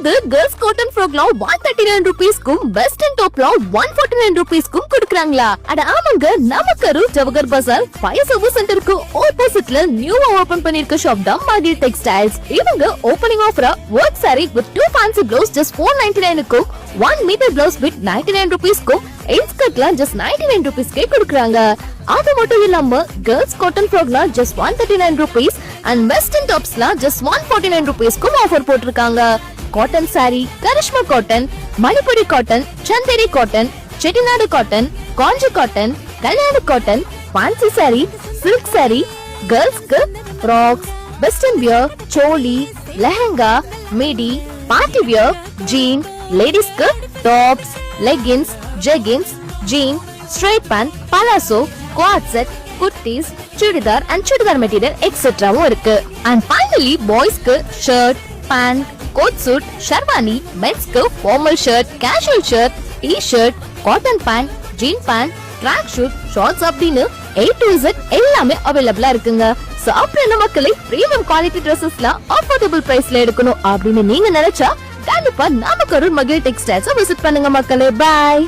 இவங்க girls cotton ஃப்ராக்லாம் one thirty nine ருபீஸ்க்கும் வெஸ்டர்ன் டாப்லாம் ஒன் ஃபார்ட்டி நைன் ருபீஸ்க்கும் கொடுக்குறாங்களா? அட ஆமாங்க நம்ம ஜவகர் பசார் பஜார் ஃபயர் சர்வீஸ் சென்டருக்கு ஆப்போசிட்ல நியூவா ஓபன் பண்ணிருக்க ஷாப் தான் மகிழ் டெக்ஸ்டைல்ஸ் இவங்க opening ஆஃபரா work sari with two fancy blouse just four ninety நைனுக்கும் one metre blouse with ninety nine ருபீஸ்க்கும் இன்ஸ்கர்ட்லாம் ஜஸ்ட் நைன்டி நைன் ருபீஸ்க்கே கொடுக்குறாங்க. அது மட்டும் இல்லாம girls cotton ஃப்ராக்லாம் just one thirty nine rupees and western டாப்ஸ்லாம் just one forty nine ருபீஸ்க்கும் offer போட்டிருக்காங்க. Cotton sari Karishma cotton Manipuri cotton Chanderi cotton Chettinad cotton Kanchi cotton கல்யாண cotton fancy sari silk sari கேர்ள்ஸ்க்கு frocks western wear choli lehenga midi party wear jean லேடிஸ்க்கு tops leggings jeggings jean straight pant palazzo quad set kurtis churidar and churidar material எக்ஸெட்ராவும் இருக்கு. And finally பாய்ஸ்க்கு shirt pant coat suit sherwani மென்ஸ்க்கு formal shirt casual shirt T shirt cotton pant jean pant track suit shorts அப்படின்னு A to Z எல்லாமே அவைலபிளா இருக்குங்க. So அப்புறம் என்ன premium quality ட்ரெஸ்ஸஸ்லாம் affordable பிரைஸ்ல எடுக்கணும் அப்படின்னு நீங்க நினைச்சா கண்டிப்பா நாம கரூர் மகிழ் டெக்ஸ்டைல்ஸ் விசிட் பண்ணுங்க மக்களே. பாய்